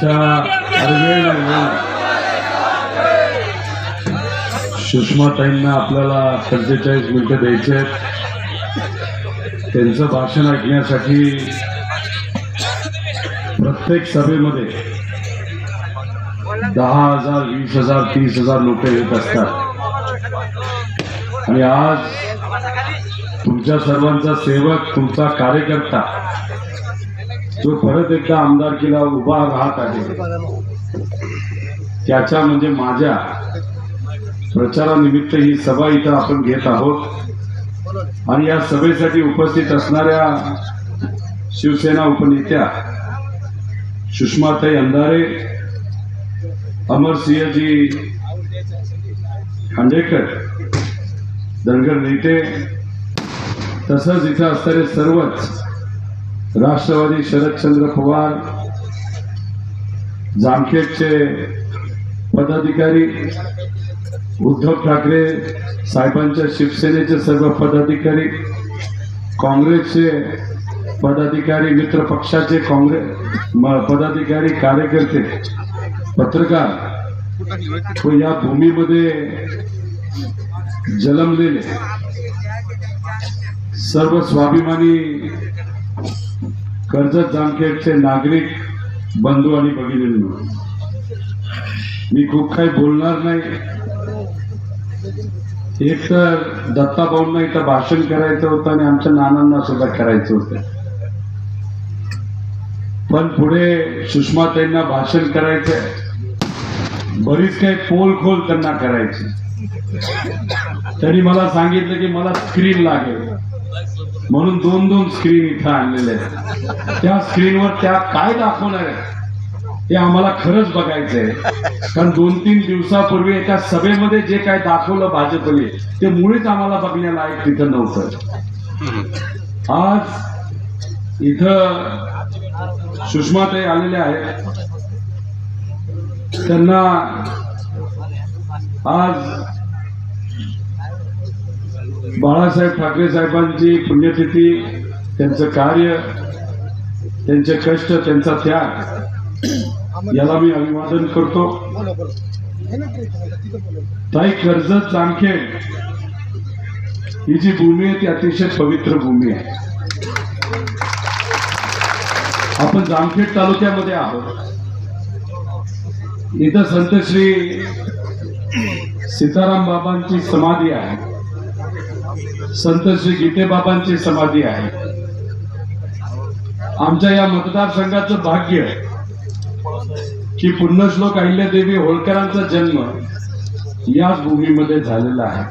सुषमा अरे वेळ आपल्याला पंचेचाळीस मिनिटं द्यायचे आहेत. त्यांचं भाषण ऐकण्यासाठी प्रत्येक सभेमध्ये दहा हजार वीस हजार तीस हजार लोक येत असतात. आणि आज तुमच्या सर्वांचा सेवक तुमचा कार्यकर्ता जो परत एकदा आमदारकीला उभा राहत आहे. त्याच्या म्हणजे माझ्या प्रचारानिमित्त ही सभा इथं आपण घेत आहोत. आणि या सभेसाठी उपस्थित असणाऱ्या शिवसेना उपनेत्या सुषमाताई अंधारे अमरसिंहजी खांडेकर धनगर नेते तसंच इथं असणारे सर्वच राष्ट्रवादी शरदचंद्र पवार जामखेडचे पदाधिकारी उद्धव ठाकरे साहेबांच्या शिवसेनेचे सर्व पदाधिकारी काँग्रेसचे पदाधिकारी मित्र पक्षाचे काँग्रेस पदाधिकारी कार्यकर्ते पत्रकार व या भूमीमध्ये जन्मलेले सर्व स्वाभिमानी कर्जत जामखेडचे नागरिक बंधू आणि भगिनींनो मी खूप काही बोलणार नाही. एक तर दत्ताभाऊंना इथं भाषण करायचं होतं आणि आमच्या नानांना सुद्धा करायचं होतं. पण पुढे सुषमाताईंना भाषण करायचंय. बरीच काही पोल खोल त्यांना करायची. तरी मला सांगितलं की मला स्क्रीन लागेल. म्हणून दोन दोन स्क्रीन इथं आणलेले आहेत. त्या स्क्रीनवर त्या काय दाखवणार आहे? हे आम्हाला खरंच बघायचंय. कारण दोन तीन दिवसापूर्वी एका सभेमध्ये जे काय दाखवलं भाजपने ते मुळीच आम्हाला बघण्यालायक तिथं नव्हतं. आज इथं सुषमाताई आलेल्या आहेत. त्यांना आज बाळासाहेब ठाकरे साहेबांची पुण्यतिथी त्यांचं कार्य त्यांचे कष्ट त्यांचा त्याग याला मी अभिवादन करतो. ताई कर्जत जामखेड ही जी भूमी आहे ती अतिशय पवित्र भूमी आहे. आपण जामखेड तालुक्यामध्ये आहोत. इथं संत श्री सीताराम बाबांची समाधी आहे. संत श्री गीते बाबांची समाधी आहे. आमच्या या मतदारसंघाचं भाग्य की पुण्यश्लोक अहिल्यादेवी होळकरांचा जन्म याच भूमीमध्ये झालेला आहे.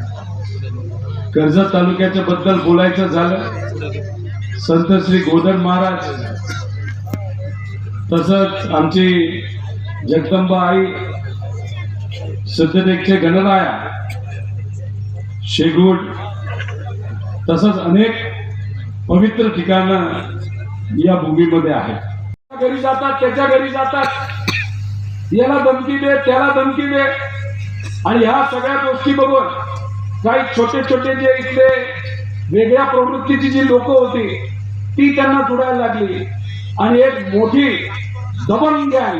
कर्जत तालुक्याच्या बद्दल बोलायचं झालं. संत श्री गोदर महाराज तसंच आमची जगदंबा आई सिद्धदेगचे गणराया शेगूड तसंच अनेक पवित्र ठिकाणं या भूमीमध्ये आहेत. घरी जातात त्याच्या घरी जातात. याला धमकी दे त्याला धमकी दे. आणि ह्या सगळ्या गोष्टी बघून काही छोटे छोटे जे इथले वेगळ्या प्रवृत्तीची जी लोक होती ती त्यांना जुडायला लागली. आणि एक मोठी दबंग ज्ञान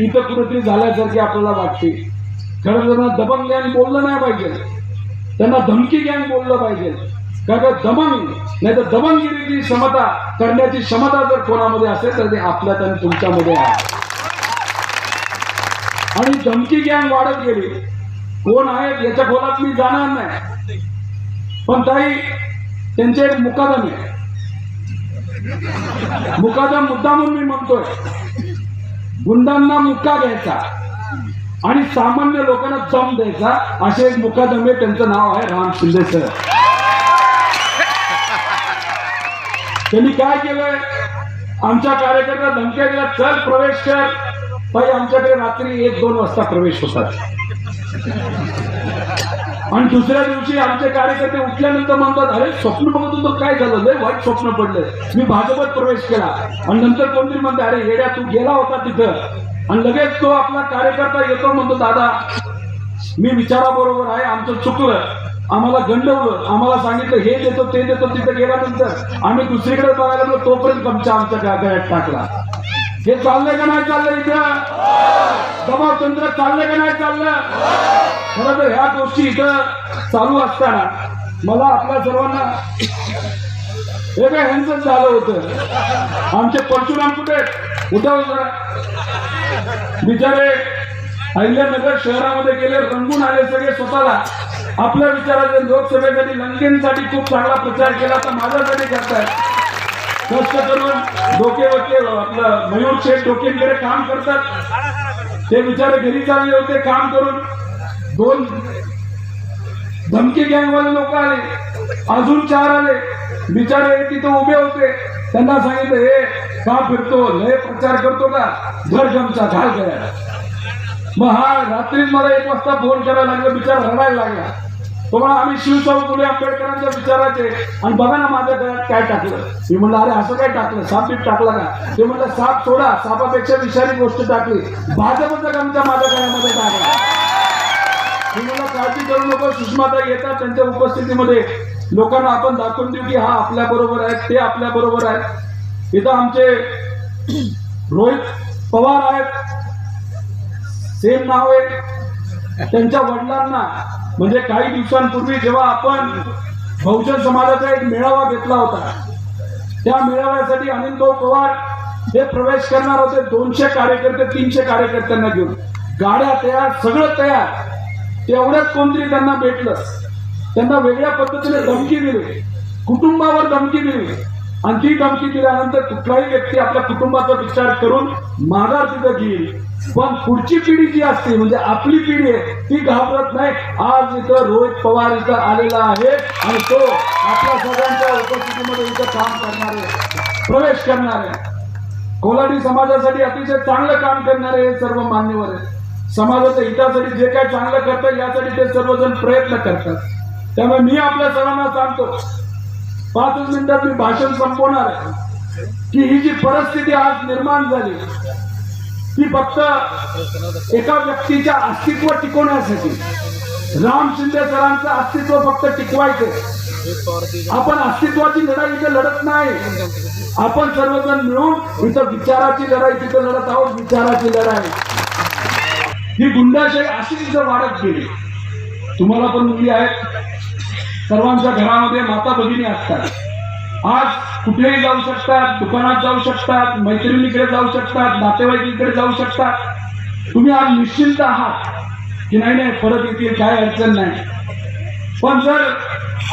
इथं कुठेतरी झाल्यासारखी आपल्याला वाटते. खरं त्यांना दबंग ज्ञान बोललं नाही पाहिजे. त्यांना धमकी ज्ञान बोललं पाहिजे. कारण का दमंग नाही तर दमनगिरीची क्षमता करण्याची क्षमता जर कोणामध्ये असेल तर ते आपल्यात आणि तुमच्यामध्ये आहे. आणि धमकी ज्ञान वाढत गेली. कोण आहेत याच्या खोलात मी जाणार नाही. पण ताई त्यांचे एक मुकादम आहे. मुकादम मुद्दा म्हणून मी म्हणतोय. गुंडांना मुक्का घ्यायचा आणि सामान्य लोकांना चम द्यायचा. असे एक मुकादमे त्यांचं नाव आहे राम शिंदे सर. त्यांनी काय केलंय? आमच्या कार्यकर्त्या धमक्या दिला चल प्रवेश कर. ताई आमच्याकडे रात्री एक दोन वाजता प्रवेश होतात. आणि दुसऱ्या दिवशी आमचे कार्यकर्ते उठल्यानंतर म्हणतात अरे स्वप्न बघत होतो काय झालं? लय वाईट स्वप्न पडलं. मी भाजपत प्रवेश केला. आणि नंतर कोणतरी म्हणते अरे येड्या तू गेला होता तिथं. आणि लगेच तो आपला कार्यकर्ता येतो म्हणतो दादा मी विचाराबरोबर आहे आमचं चुकलं. आम्हाला गंडवलं. आम्हाला सांगितलं हे देतो ते देतो तिथे गेल्यानंतर आम्ही दुसरीकडे बघायला गेलो तोपर्यंत आमच्या आमच्या गळ्यात टाकला. हे चाललंय का नाही चाललंय इथं? दबाव चाललंय का नाही चाललं? खरं तर ह्या गोष्टी इथं चालू असताना मला आपल्या सर्वांना हे काय ह्यांचं झालं होतं. आमचे परशुराम कुठे उद्या हो बिचारे अहिल्यानगर शहरामध्ये गेले रंगून आले सगळे स्वतःला. आपल्या विचाराचे लोकसभेसाठी लंकेसाठी खूप चांगला प्रचार केला तर माझ्यासाठी करतायत कष्ट करून डोके वके आपलं मयूर शेठ डोकेंकडे काम करतात. ते बिचारे घरी चालले होते काम करून. दोन धमकी गँगवाले लोक आले. अजून चार आले. बिचारे तिथं उभे होते. त्यांना सांगितलं हे का फिरतो? लय प्रचार करतो का? घर गमचा घाल करायला मग हा रात्री मला एक वाजता फोन करायला लागला बिचारा रडायला लागला. तुम्हाला आम्ही शिवशाहू फुले आंबेडकरांच्या विचाराचे. आणि बघा ना माझ्या गळ्यात काय टाकलं. मी म्हणलं अरे असं काय टाकलं? साप बीप टाकला का? ते म्हणलं साप सोडा. सापापेक्षा विषारी गोष्ट टाकली. भाजपचं गमचा माझ्या गळ्यामध्ये टाकला म्हणलं काळजी करू नको. सुषमाता येतात त्यांच्या उपस्थितीमध्ये. लोकांना आपण दाखवून देऊ की हा आपल्या बरोबर आहे ते आपल्या बरोबर आहे. इथं आमचे रोहित पवार आहेत. सेम नाव आहे. त्यांच्या वडिलांना म्हणजे काही दिवसांपूर्वी जेव्हा आपण बहुजन समाजाचा एक मेळावा घेतला होता त्या मेळाव्यासाठी अनिल पवार हे प्रवेश करणार होते दोनशे कार्यकर्ते तीनशे कार्यकर्त्यांना घेऊन. गाड्या तयार सगळं तयार. तेवढ्याच कोणतरी त्यांना भेटलं. त्यांना वेगळ्या पद्धतीने धमकी दिली. कुटुंबावर धमकी दिली. आणि ती धमकी दिल्यानंतर कुठलाही व्यक्ती आपल्या कुटुंबाचा विचार करून माघार तिथं घेईल. पण पुढची पिढी जी असते म्हणजे आपली पिढी आहे ती घाबरत नाही. आज इथं रोहित पवार इथं आलेला आहे आणि तो आपल्या सगळ्यांच्या उपस्थितीमध्ये इथं काम करणार आहे प्रवेश करणार. आहे कोलाडी समाजासाठी अतिशय चांगलं काम करणारे हे सर्व मान्यवर आहेत. समाजाच्या हितासाठी जे काय चांगलं करतात यासाठी ते सर्वजण प्रयत्न करतात. त्यामुळे मी आपल्या सर्वांना सांगतो पाचच मिनिटात मी भाषण संपवणार आहे. की ही जी परिस्थिती आज निर्माण झाली ती फक्त एका व्यक्तीच्या अस्तित्व टिकवण्यासाठी राम शिंदे सरांचं अस्तित्व फक्त टिकवायचं. आपण अस्तित्वाची लढाई इथे लढत नाही. आपण सर्वजण मिळून इथं विचाराची लढाई तिथं लढत आहोत विचाराची लढाई. ही गुंडाशाही अशी तिथं वाढत गेली. तुम्हाला पण मुली आहेत. सर्वांच्या घरामध्ये माता भगिनी असतात. आज कुठेही जाऊ शकतात दुकानात जाऊ शकतात मैत्रिणीकडे जाऊ शकतात नातेवाईकीकडे जाऊ शकतात. तुम्ही आज निश्चिंत आहात की नाही नाही परत येतील काय अडचण नाही. पण जर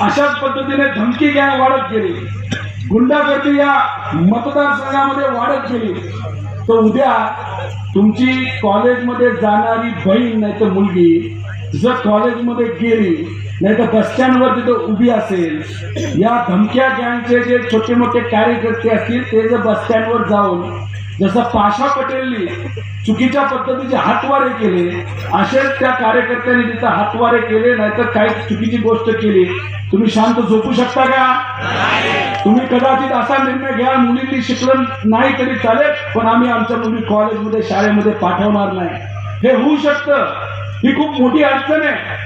अशाच पद्धतीने धमकी गॅंग वाढत गेली गुंडागर्दी या मतदारसंघामध्ये वाढत गेली तर उद्या तुमची कॉलेजमध्ये जाणारी बहीण नाही तर मुलगी जर कॉलेजमध्ये गेली नाही तर बसस्टँडवर तिथं उभी असेल. या धमक्या गँगचे जे छोटे मोठे कार्यकर्ते असतील ते जर बसस्टँडवर जाऊन जसं पाशा पटेलनी चुकीच्या पद्धतीचे हातवारे केले असेच त्या कार्यकर्त्यांनी तिथं हातवारे केले नाहीतर काही चुकीची गोष्ट केली. तुम्ही शांत झोपू शकता का? तुम्ही कदाचित असा निर्णय घ्या मुलींनी शिकलं नाही तरी चालेल पण आम्ही आमच्या मुली कॉलेजमध्ये शाळेमध्ये पाठवणार नाही. हे होऊ शकतं. ही खूप मोठी अडचण आहे.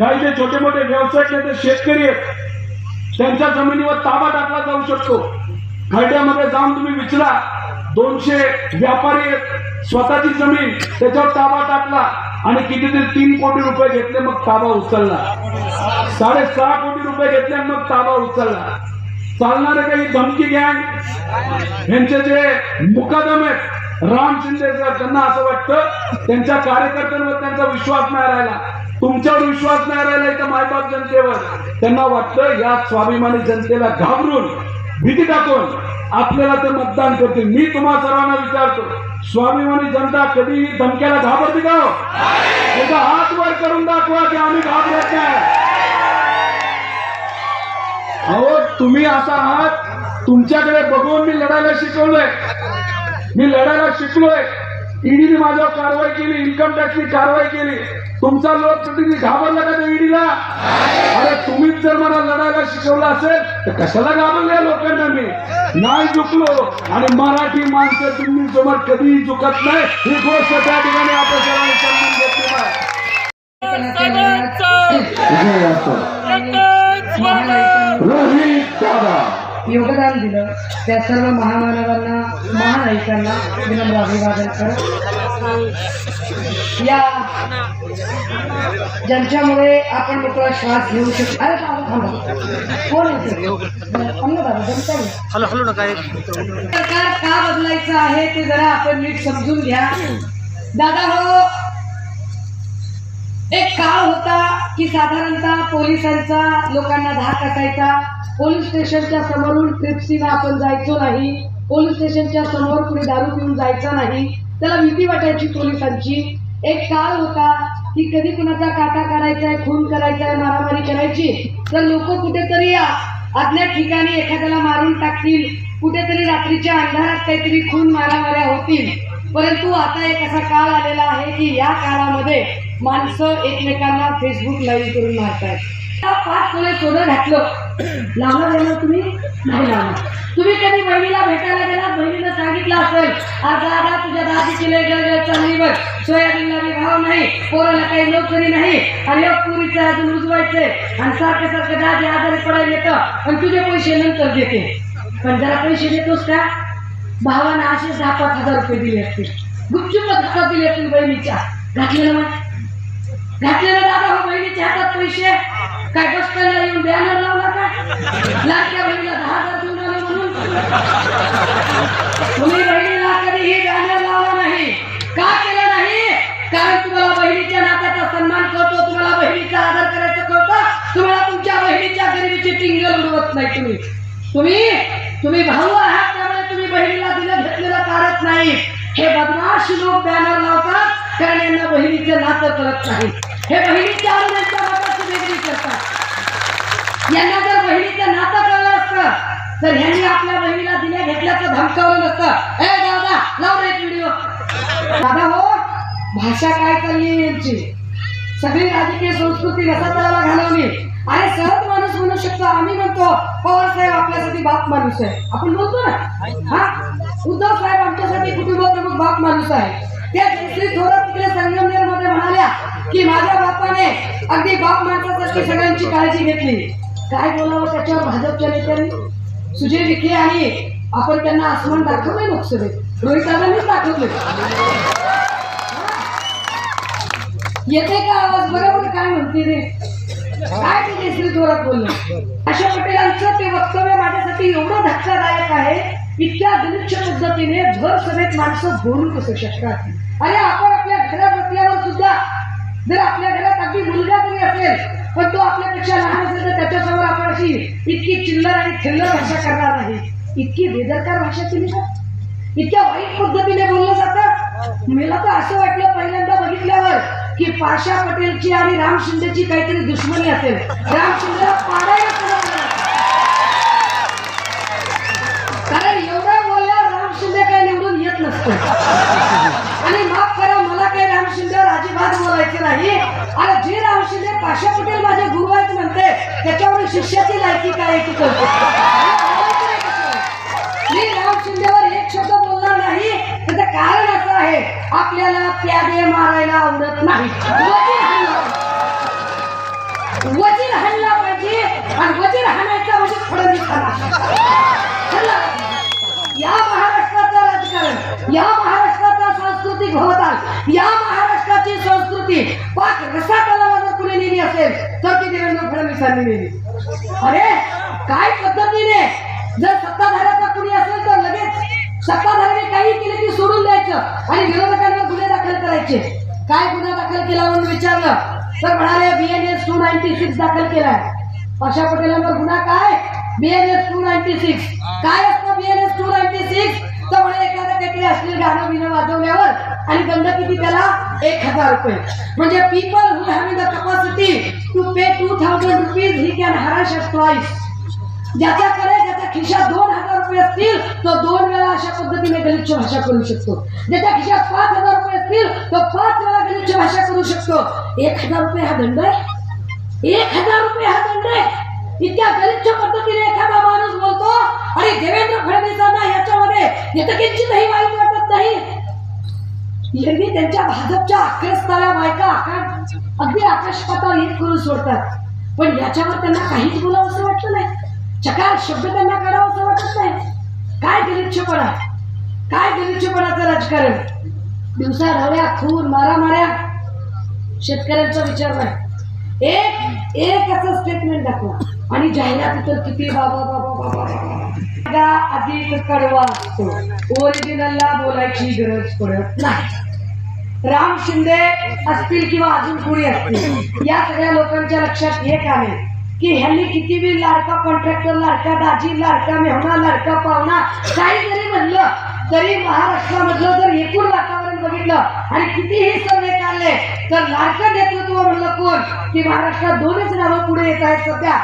काही जे छोटे मोठे व्यवसाय आहेत ते शेतकरी आहेत. त्यांच्या जमिनीवर ताबा टाकला जाऊ शकतो. खड्ड्यामध्ये जाऊन तुम्ही विचारा. दोनशे व्यापारी आहेत. स्वतःची जमीन त्याच्यावर ताबा टाकला आणि कितीतरी तीन कोटी रुपये घेतले मग ताबा उचलला. साडेसहा कोटी रुपये घेतले मग ताबा उचलला. चालणारे काही धमकी गँग यांचे जे मुकादम आहेत राम शिंदे सर त्यांना असं वाटतं त्यांच्या कार्यकर्त्यांवर त्यांचा विश्वास नाही राहिला. तुमच्यावर विश्वास नाही राहिला इथं मायबाप जनतेवर. त्यांना वाटतं या स्वाभिमानी जनतेला घाबरून भीती टाकून आपल्याला ते मतदान करतील. मी तुम्हाला सर्वांना विचारतो स्वाभिमानी जनता कधीही धमक्याला घाबरते का हो? त्याचा हात वर करून दाखवा की आम्ही घाबरत नाही. अहो तुम्ही असा आहात तुमच्याकडे बघून मी लढायला शिकवलोय. मी लढायला शिकलोय. ईडीने माझ्यावर कारवाई केली इन्कम टॅक्सनी कारवाई केली. तुमचा लोकप्रतिनिधी घाबरला का त्या ईडीला? अरे तुम्हीच जर मला लढायला शिकवलं असेल तर कशाला घाबरल्या लोकांना मी? नाही चुकलो. आणि मराठी माणसं तुम्ही समोर कधीही चुकत नाही. ही गोष्ट त्या ठिकाणी स्वागत रोहित दादा योगदान दिलं. त्या सर्व महामानवांना महानायकांना विनम्र अभिवादन करत या ज्यांच्यामुळे आपण मोकळा श्वास घेऊ शकतो. अरे कोण सरकार का बदलायचं आहे ते जरा आपण नीट समजून घ्या. दादा हो एक काळ होता की साधारणतः पोलिसांचा लोकांना धाक असायचा. पोलीस स्टेशनच्या समोरून ट्रिप्सीला आपण जायचो नाही. पोलीस स्टेशनच्या समोर कुणी दारू पिऊन जायचं नाही. त्याला भीती वाटायची पोलिसांची. एक काळ होता की कधी कुणाचा काटा काढायचा खून करायचा मारामारी करायची तर लोक कुठेतरी अज्ञात ठिकाणी एखाद्याला मारून टाकतील. कुठेतरी रात्रीच्या अंधारात काहीतरी खून मारामाऱ्या होतील. परंतु आता एक असा काळ आलेला आहे की या काळामध्ये माणसं एकमेकांना फेसबुक लाईव्ह करून मारतात. पाच तोळे सोनं घातलं. लावणार देणार तुम्ही? नाही लावणार. तुम्ही कधी बहिणीला भेटायला गेला? बहिणीनं सांगितलं असेल आज दादा तुझ्या दादीची लय गेलं चांगली बघ सोयाबीनला बी भाव नाही. पोराला काही नोकरी नाही. आणि एक पुरीचं अजून उजवायचंय. आणि सारखं सारखं दादी आजारी पडायला येतं. आणि तुझे पैसे नंतर देते. पण जरा पैसे देतोस का? भावानं असे दहा पाच हजार रुपये दिले असतील. गुपचूप धक्का दिले असतील बहिणीच्या. घातलेलं मग. घातलेला दादा हो बहिणीच्या हातात पैसे. काय बसताना येऊन बॅनर लावला का? लाडक्या बहिणीला दहा हजार देऊन आले म्हणून. तुम्ही बहिणीला कधीही बॅनर लावला नाही. का केलं नाही? कारण तुम्हाला बहिणीच्या नात्याचा सन्मान करतो तुम्हाला बहिणीचा आदर करायचं कळतं तुम्हाला तुमच्या बहिणीच्या गरिबीची टिंगल उडवत नाही तुम्ही. तुम्ही तुम्ही भाऊ आहात त्यामुळे तुम्ही बहिणीला दिलं घेतलेलं काढत नाही. हे बदमाश लोक बॅनर लावतात कारण यांना बहिणीचं नातं करत नाही. हे बहिणीच्या आनंदाच्या नाताची वेगळी करतात. यांना जर बहिणीचं नातं कळलं असतं तर ह्यांनी आपल्या बहिणीला दिल्या घेतल्याचं धमकावलं नसतं. ए दादा लाव रे एक व्हिडिओ दादा हो भाषा काय चालली यांची? सगळी राजकीय संस्कृती रसातळाला घालवली. अरे सहज माणूस म्हणू शकतो आम्ही म्हणतो पवार साहेब आपल्यासाठी बाप माणूस आहे. आपण बोलतो ना? हा? उद्धव साहेब आमच्यासाठी कुटुंब प्रमुख बाप माणूस आहे. त्या श्री थोरात तिकडे संगमनेरमध्ये म्हणाल्या की माझ्या बापाने अगदी बाप माणसासाठी सगळ्यांची काळजी घेतली. काय बोलावं त्याच्यावर भाजपच्या नेत्यांनी? सुजय विखे आणि आपण त्यांना आसमान दाखवलंय लोकसभेत. रोहित दादांनीच दाखवले येते का आवाज? बरोबर काय म्हणते रे? काय ते केसरी थोरात बोलले? अशा पटेलांचं ते वक्तव्य माझ्यासाठी एवढं धक्कादायक आहे. इतक्या दलिच्छ पद्धतीने भर सभेत माणसं बोलू कसं शकतात. अरे आपण आपल्या घरात असल्यावर सुद्धा जर आपल्या घरात अगदी मुलगा तरी असेल पण तो आपल्यापेक्षा लहान असेल तर त्याच्यासमोर आपण अशी इतकी चिल्लर आणि थिल्लर भाषा करणार नाही. इतकी बेदरकार भाषा केली का? इतक्या वाईट पद्धतीने बोललं जातं? मला तर असं वाटलं पहिल्यांदा बघितल्यावर की पाशा पटेलची आणि राम शिंदेची काहीतरी दुश्मनी असेल. राम शिंदेला पाडायला कारण एवढं बोलल्यावर राम शिंदे काही निवडून येत नसतो. आणि मग राम शिंदेवर अजिबात बोलायचं नाही. आणि जे राम शिंदे पाशा पटेल माझे गुरु आहेत म्हणते त्याच्यावर शिष्याची लायकी काय याची करतो मी राम शिंदेवर एक शब्द बोलणार नाही. त्याचं कारण असं आहे आपल्याला प्यादे मारायला आवडत नाही. वजीर हल्ला. पाहिजे म्हणजे, आणि वजीर हाणायचा म्हणजे फडणवीस हाणा. या महाराष्ट्राचं राजकारण या महाराष्ट्र सांस्कृतिक भवताल या महाराष्ट्राची संस्कृती पाक रसातलाला जर कुणी नेली असेल तर ती देवेंद्र फडणवीसांनी नेली. अरे काय पद्धतीने? जर सत्ताधाऱ्याचा कुणी असेल तर लगेच सत्ताधाऱ्याने काही केले की सोडून द्यायचं आणि विरोधकांवर गुन्हे दाखल करायचे. काय गुन्हा दाखल केला म्हणून विचारलं? तर म्हणाले बीएनएस टू नाईन्टी सिक्स दाखल केलाय. पाशा पटेलांवर गुन्हा काय? बीएनएस टू नाईन्टी सिक्स काय असतं बीएनएस टू नाईन्टी सिक्स तर म्हणे एखादं काहीतरी अश्लील गाणं बिणं वाजवल्यावर आणि दंड किती त्याला? एक हजार रुपये. म्हणजे people who having the capacity to pay two thousand rupees he can harass twice ज्याच्याकडे ज्याच्या खिशात दोन हजार रुपये असतील तो दोन वेळा अशा पद्धतीने गलिच्छ भाषा करू शकतो. ज्याच्या खिशात पाच हजार रुपये असतील तो पाच वेळा गलिच्छ भाषा करू शकतो. एक हजार रुपये हा दंड आहे. एक हजार रुपये हा दंड आहे. इतक्या गलिच्छ पद्धतीने एखादा माणूस बोलतो आणि देवेंद्र फडणवीसांना याच्यामध्ये येतकिंचितही वाईट वाटत नाही. यांनी त्यांच्या भाजपच्या आक्रस्ताल्या बायका आकाश अगदी आकाश पाताळ एक करून सोडतात. पण याच्यावर त्यांना काहीच बोलावं असं वाटलं नाही. चकार शब्द त्यांना करावं असं वाटत नाही. काय गलिच्छपणा? काय गलिच्छपणाचं राजकारण? दिवसा रव्या खून मारामाऱ्या. शेतकऱ्यांचा विचार नाही. एक एक असं स्टेटमेंट दाखवा. आणि जाहिरात तर किती? बाबा बाबा बाबा बाबा अधिक कडवा असतो. ओरिजिनलला बोलायची गरज पडत नाही. राम शिंदे असतील किंवा अजून कोणी असतील या सगळ्या लोकांच्या लक्षात एक आहे की ह्यांनी किती बी लाडका कॉन्ट्रॅक्टर लाडका दाजी लाडका मेहना लाडका पाहुणा काही जरी म्हणलं तरी महाराष्ट्रामधलं जर एकूण वातावरण बघितलं आणि कितीही सर्वे काढले तर लाडकं नेतृत्व म्हणलं कोण? की महाराष्ट्रात दोनच नावं पुढे येत आहेत सध्या.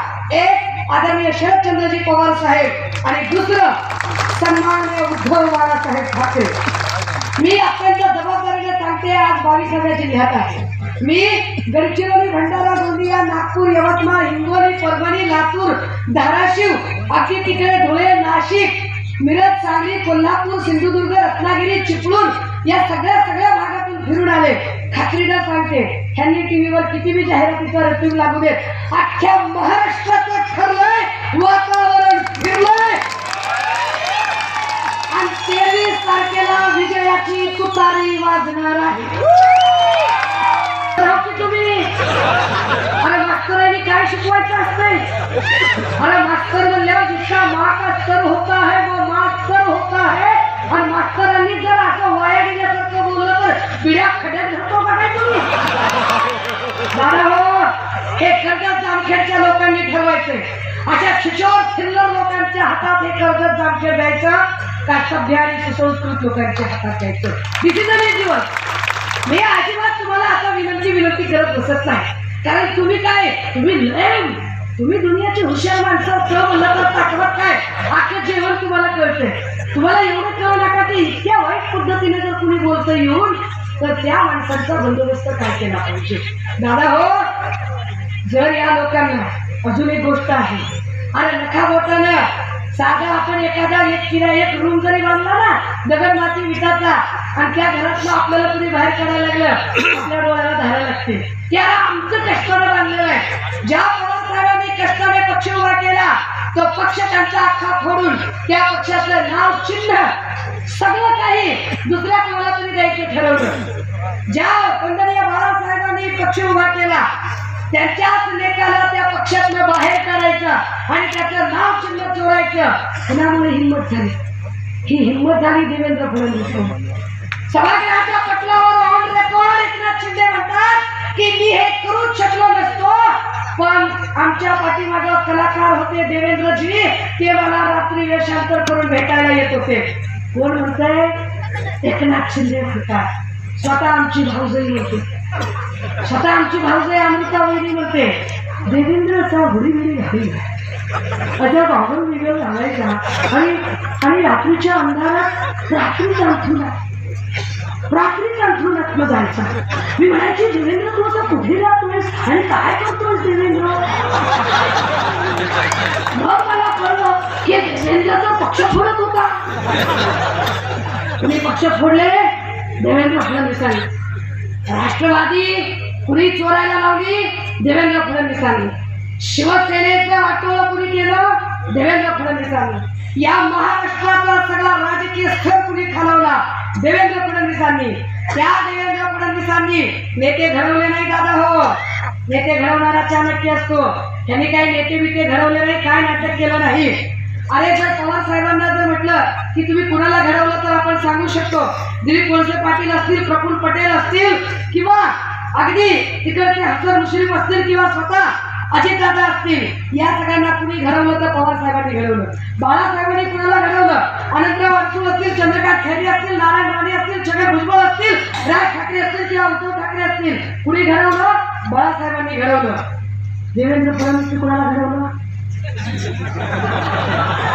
आदरणीय शरदचंद्रजी पवार साहेब आणि दुसरं सन्माननीय उद्धव बाळासाहेब ठाकरे. मी अत्यंत जबाबदारीने सांगते आज बावीसाव्या जिल्ह्यात आहे. मी गडचिरोली भंडारा गोंदिया नागपूर यवतमाळ हिंगोली परभणी लातूर धाराशिव अगदी तिकडे धुळे नाशिक मिरज सांगली कोल्हापूर सिंधुदुर्ग रत्नागिरी चिपळूण या सगळ्या सगळ्या भागातून फिरून आले. खात्रीनं सांगते ह्यांनी टीव्हीवर किती बी जाहिरातीचा रतीब लागू देत अख्ख्या महाराष्ट्राचं ठरलंय वातावरण फिरलंय. आणि तेवीस तारखेला विजयाची तुतारी वाजणार आहे. हो तुम्ही? अरे मास्तरांनी काय शिकवायचं असतंय? अरे मास्तर म्हणल्यावर जितका मास्तर होता है वो मास्तर होता है आणि मास्तरांनी जर असं वाया गेल्यासारखं बोललं तर पिढ्या अशा किशोर थिल्लर लोकांच्या हातात हे कर्जत जामखेड द्यायचं? का सभ्य आणि सुसंस्कृत लोकांच्या हातात द्यायचं. डिसिजन आहे दिवस मी अजिबात तुम्हाला आता विनंती विनंती करत बसत नाही. कारण तुम्ही काय? तुम्ही तुम्ही दुनियाची हुशार माणसं असं म्हणलं तर ताकवत काय? अख्खं जेवण तुम्हाला कळतंय. तुम्हाला एवढं कळ नका ते इतक्या वाईट पद्धतीने जर कुणी बोलतं येऊन तर त्या माणसांचा बंदोबस्त काय केला पाहिजे? दादा हो जर या लोकांना अजून एक गोष्ट आहे. आणि नखा बोटानं साधा आपण एखादा एक किरा एक रूम जरी बांधला ना दगड माती विटाचा आणि त्या घरातलं आपल्याला कुणी बाहेर काढायला लागलं आपल्या डोळ्याला धारा लागते. त्याला आमचं कष्टानं बांधलेलं आहे. ज्या पवारसाहेबांनी कष्टाने पक्ष उभा केला तो पक्ष त्यांचा अख्खा फोडून त्या पक्षाचं नाव चिन्ह सगळं काही दुसऱ्या कोणाला तरी द्यायचं ठरवलं. ज्या खंडनीय बाळासाहेबांनी पक्ष उभा केला त्याच्याच नेत्याला त्या पक्षातनं बाहेर काढायचं आणि त्याचं नाव चिन्ह चोरायचं. कुणामुळे हिंमत झाली? ही हिंमत झाली देवेंद्र फडणवीस. सभागृहाच्या पटलावर ऑन रेकॉर्ड एकनाथ शिंदे म्हणतात की मी हे करूच शकलो नसतो. पण आमच्या पाठीमागे कलाकार होते देवेंद्रजी. ते मला रात्री वेशांतर करून भेटायला येत होते. कोण म्हणतंय? एकनाथ शिंदे म्हणतात स्वतः आमची भाऊजही होती. स्वतः आमची भाऊजई अमृता वहिनी म्हणते देवेंद्रचा हुडीबिडी घाली अजा बाबून वेगळं घालायचा आणि आणि रात्रीच्या अंधारात रात्रीच अंथरुणा रात्रीच अंथरुणात मग जायचा. मी म्हणायची देवेंद्र तू आता कुठे जातोयस आणि काय करतोयस देवेंद्र? मग मला कळलं की देवेंद्रचा पक्ष फोडत होता. तुम्ही पक्ष फोडले. देवेंद्र फडणवीसांनी राष्ट्रवादी कुणी चोरायला लावली? देवेंद्र फडणवीसांनी. शिवसेनेचं वाटोळं कुणी केलं? देवेंद्र फडणवीसांनी. या महाराष्ट्राचा सगळा राजकीय स्थळ कुणी खालवला? देवेंद्र फडणवीसांनी. त्या देवेंद्र फडणवीसांनी नेते घडवले नाही दादा हो. नेते घडवणारा चाणक्य असतो. त्यांनी काही नेते बिते घडवले नाही काय नाटक केलं नाही. अरे जर पवार साहेबांना जर म्हटलं की तुम्ही कुणाला घडवलं तर आपण सांगू शकतो. दिलीप वळसे पाटील असतील प्रफुल्ल पटेल असतील किंवा अगदी तिकडचे हसन मुश्रीफ असतील किंवा स्वतः अजितदादा असतील या सगळ्यांना कुणी घडवलं तर पवार साहेबांनी घडवलं. बाळासाहेबांनी कुणाला घडवलं? अनंतराव अडसूळ असतील चंद्रकांत खैरे असतील नारायण राणे असतील छगन भुजबळ असतील राज ठाकरे असतील किंवा उद्धव ठाकरे असतील कुणी घडवलं? बाळासाहेबांनी घडवलं. देवेंद्र फडणवीस कुणाला घडवलं?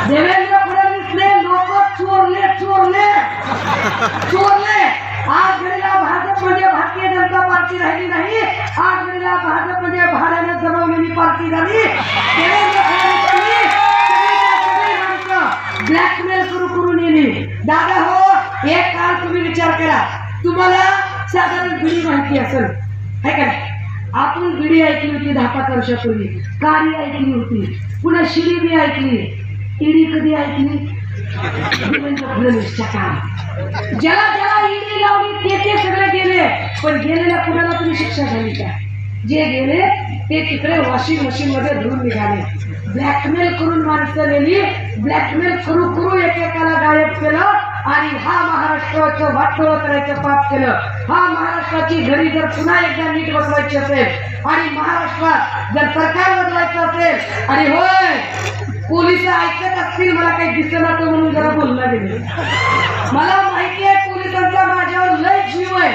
देवेंद्र फडणवीसने लोक चोरले चोरले. चोरले. आज घडीला भाजप म्हणजे भारतीय जनता पार्टी राहिली नाही. आज घडीला भाजप म्हणजे भाड्याने जमवलेली पार्टी झाली. ब्लॅकमेल सुरू करून येली दादा हो एक काळ तुम्ही विचार करा. तुम्हाला साधारण बिडी माहिती असेल. है का नाही? आपण बिडी ऐकली होती दहा पाच वर्षापूर्वी. कारी ऐकली होती. पुन्हा शिडी बी ऐकली. इडी कधी ऐकली? फडणवीसच्या काळात. ज्याला ज्याला इडी लावली ते ते सगळे गेले. पण गेलेल्या कुणाला तुम्ही शिक्षा झाली का? जे गेले ते तिकडे वॉशिंग मशीन मध्ये धुवून निघाले. ब्लॅकमेल करून माणसं नेली. ब्लॅकमेल करू करू एकेकाला गायब केलं. आणि हा महाराष्ट्राचं वाटोळ करायचं पाप केलं. हा महाराष्ट्राची घरी जर पुन्हा एकदा नीट बसवायची असेल आणि महाराष्ट्रात जर सरकार बदलायचं असेल आणि होय पोलीस ऐकत असतील मला काही दिसत म्हणून जरा बोलला गेले मला माहिती आहे पोलिसांचा माझ्यावर लय जीव आहे.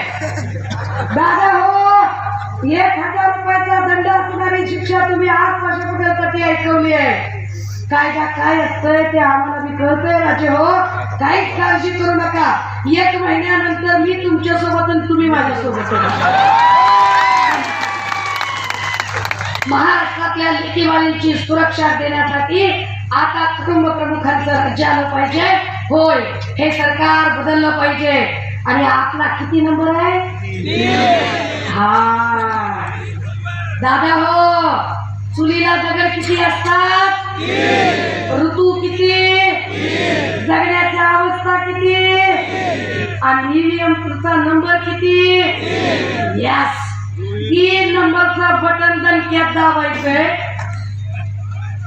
दादा हो एक हजार रुपयाचा दंड असणारी शिक्षा तुम्ही आठ वर्षापूर्वीसाठी ऐकवली आहे? कायदा काय असतंय ते आम्हाला मी कळतंय राजे हो. काहीच काळजी करू नका. एक महिन्यानंतर मी तुमच्यासोबत आणि तुम्ही माझ्यासोबत महाराष्ट्रातल्या लेकीवालींची सुरक्षा देण्यासाठी आता कुटुंब प्रमुखांचं राज्य आलं पाहिजे. होय हे सरकार बदललं पाहिजे. आणि आपला किती नंबर आहे? हा. दादा हो चुलीला दगड किती असतात? ऋतू किती? जगण्याच्या अवस्था किती? आणि ईव्हीएम चा नंबर किती? यस तीन नंबरचा बटन दणक्यात दाबायचंय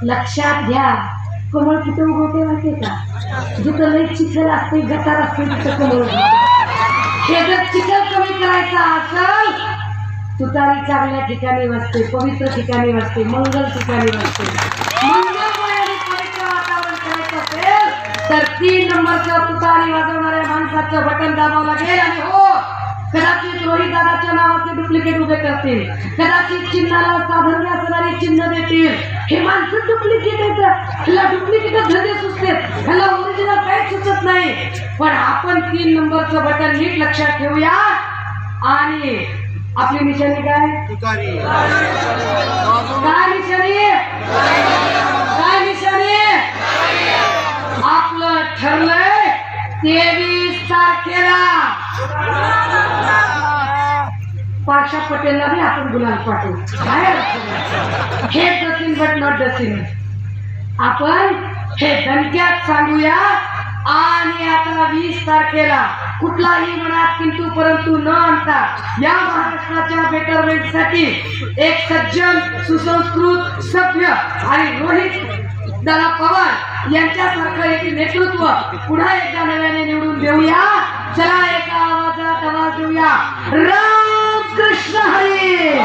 लक्षात घ्या. कमळ कुठे उगवते माहितीये का? जिथं लई चिखल असते गटार असते तिथं कमळ हे जर चिखल कमी करायचा असेल तुतारी चांगल्या ठिकाणी वाजते पवित्र ठिकाणी वाजते मंगल ठिकाणी वाजते मंगल आणि पवित्र वातावरण करायचं असेल तर तीन नंबरचं तुतारी वाजवणाऱ्या माणसाचं बटन दाबावं लागेल आणि हो कदाचित रोहित दादाच्या नावाचे डुप्लिकेट उभे करतील. कदाचित चिन्हाला साधर्म्य असणारे चिन्ह देतील. हे माणसं डुप्लिकेट आहेत. ह्याला डुप्लिकेट धंदे सुचते ह्याला ओरिजिनल काहीच सुचत नाही. पण आपण तीन नंबरचं बटन नीट लक्षात ठेवूया. आणि आपली निशाणी काय? काय निशाणी आपलं ठरलंय? तेवीस तारखेला. पाशा पटेलला नाही आपण गुलाल पाठवू. बाहेर हे डसिंग बट नॉट डसिंग आपण हे दणक्यात सांगूया. आणि आता वीस तारखेला कुठलाही मनात किंतु परंतु न आणता या महाराष्ट्राच्या बेटरमेंटसाठी एक सज्जन सुसंस्कृत सभ्य आणि रोहित दादा पवार यांच्यासारखं एक नेतृत्व पुन्हा एकदा नव्याने निवडून देऊया. चला एका आवाजात आवाज देऊया. राम कृष्ण हरी!